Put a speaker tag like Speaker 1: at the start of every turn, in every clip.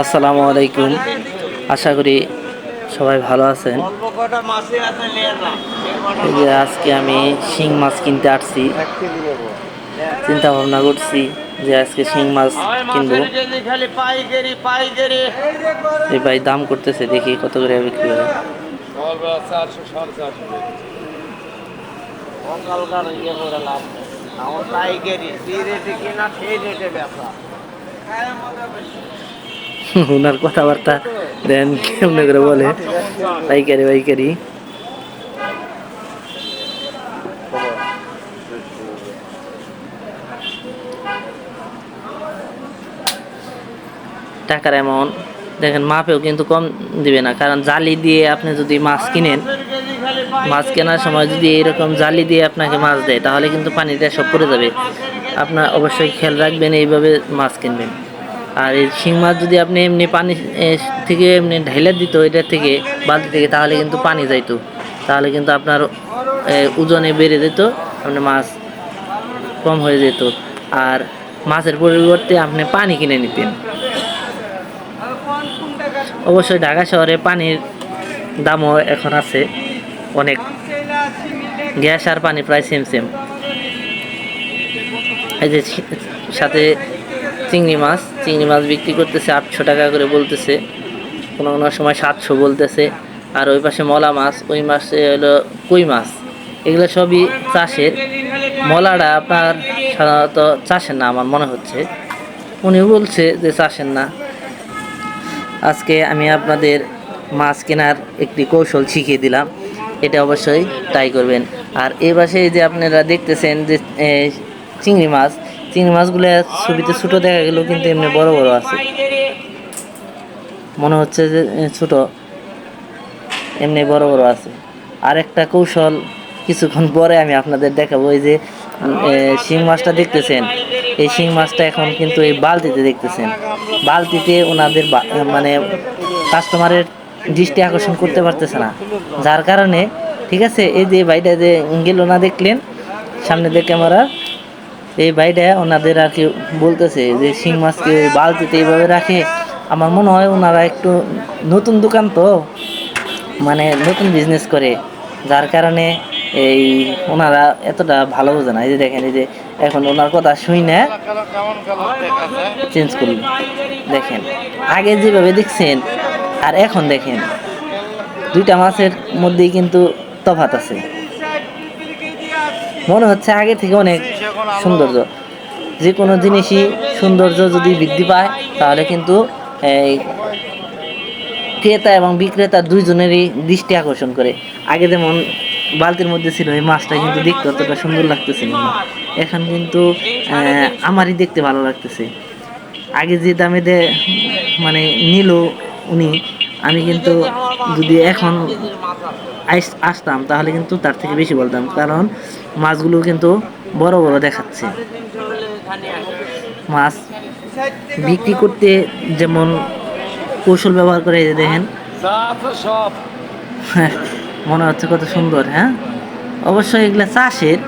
Speaker 1: আসসালামু আলাইকুম। আশা করি সবাই ভালো আছেন। যে আজকে আমি শিং মাছ কিনতে আসছি। চিন্তা ভাবনা করছি যে আজকে শিং মাছ কিনবো। ভাই দাম করতেছে, দেখি কত করে বিক্রি হয়।
Speaker 2: আমার পাইকারি যে সেই রেটে বেচা।
Speaker 1: ওনার কথাবার্তা দেন, কেমন করে বলে? পাইকারি পাইকারি। টাকার অ্যামাউন্ট দেখেন মাপেও কিন্তু কম দিবে না, কারণ জালি দিয়ে আপনি যদি মাছ কিনেন, মাছ কেনার সময় যদি এরকম জালি দিয়ে আপনাকে মাছ দেয়, তাহলে কিন্তু পানিটা সব পড়ে যাবে। আপনার অবশ্যই খেয়াল রাখবেন, এইভাবে মাছ কিনবেন। আর এই শিং মাছ যদি আপনি এমনি পানি থেকে এমনি ঢাইলে দিত এটার থেকে, বালতি থেকে, তাহলে কিন্তু পানি যাইতো। তাহলে কিন্তু আপনার ওজনে বেড়ে যেত, আপনার মাছ কম হয়ে যেত। আর মাছের পরিবর্তে আপনি পানি কিনে নিতেন। অবশ্যই ঢাকা শহরে পানির দামও এখন আছে অনেক। গ্যাস আর পানি প্রায় সেম সেম এই যে সাথে চিংড়ি মাছ চিংড়ি মাছ বিক্রি করতেছে আটশো টাকা করে বলতেছে। কোনো কোনো সময় সাতশো বলতেছে। আর ওই পাশে মলা মাছ, ওই মাসে হলো কই মাছ। এগুলো সবই চাষের। মলাটা আপনার সাধারণত চাষের না, আমার মনে হচ্ছে। উনি বলছে যে চাষের না। আজকে আমি আপনাদের মাছ কেনার একটি কৌশল শিখিয়ে দিলাম। এটা অবশ্যই ট্রাই করবেন। আর এ পাশে যে আপনারা দেখতেছেন যে চিংড়ি মাছ চিংড়ি মাছগুলো ছবিতে ছোটো দেখা গেলেও কিন্তু এমনি বড় বড় আছে। মনে হচ্ছে যে ছোট। এমনি বড় বড় আছে। আর একটা কৌশল কিছুক্ষণ পরে আমি আপনাদের দেখাবো, এই যে শিং মাছটা দেখতেছেন। এই শিং মাছটা এখন কিন্তু এই বালতিতে দেখতেছেন। বালতিতে ওনাদের মানে কাস্টমারের দৃষ্টি আকর্ষণ করতে পারতেছে না। যার কারণে, ঠিক আছে, এই যে ভাইটা যে গেল না দেখলেন, সামনে দিয়ে ক্যামেরা এই ভাইটা ওনাদের আর কি বলতেছে যে শিং মাছকে বালতিতে এইভাবে রাখে। আমার মনে হয় ওনারা একটু নতুন দোকান তো মানে নতুন বিজনেস করে। যার কারণে এই ওনারা এতটা ভালো বোঝে না। এই যে দেখেন, এই যে এখন ওনার কথা শুই না চেঞ্জ করল। দেখেন, আগে যেভাবে দেখছেন, আর এখন দেখেন, দুইটা মাছের মধ্যেই কিন্তু তফাত আছে। মনে হচ্ছে আগে থেকে অনেক সৌন্দর্য। যে কোনো জিনিসই সৌন্দর্য যদি বৃদ্ধি পায়, তাহলে কিন্তু, এই ক্রেতা এবং বিক্রেতা দুইজনেরই দৃষ্টি আকর্ষণ করে। আগে যেমন বালতির মধ্যে ছিল, এই মাছটা কিন্তু দেখতে অতটা সুন্দর লাগতেছিল না। এখন কিন্তু আমারই দেখতে ভালো লাগতেছে। আগে যে দামে মানে নিল উনি, আমি কিন্তু যদি এখন আসতাম, তাহলে কিন্তু তার থেকে বেশি বলতাম। কারণ মাছগুলো কিন্তু বড় বড় দেখাচ্ছে। মাছ বিক্রি করতে যেমন কৌশল ব্যবহার করে দেখেন। হ্যাঁ, মনে হচ্ছে কত সুন্দর হ্যাঁ? অবশ্যই এগুলো চাষের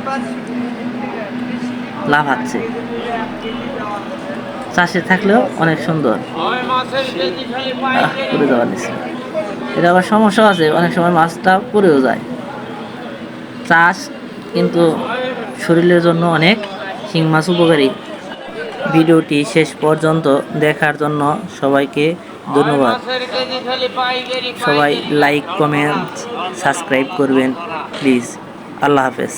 Speaker 1: লাভ আছে। চাষে থাকলেও অনেক সুন্দর।
Speaker 2: ওই মাছের কেজি
Speaker 1: আহ,
Speaker 2: পাইকারি
Speaker 1: পুড়ে যাওয়ার নিচে। এটা আবার সমস্যা আছে অনেক সময় মাছটা পুড়েও যায়। চাষ কিন্তু শরীরের জন্য অনেক শিং মাছ উপকারী। ভিডিওটি শেষ পর্যন্ত দেখার জন্য সবাইকে ধন্যবাদ। সবাই লাইক কমেন্ট সাবস্ক্রাইব করবেন প্লিজ আল্লাহ হাফেজ।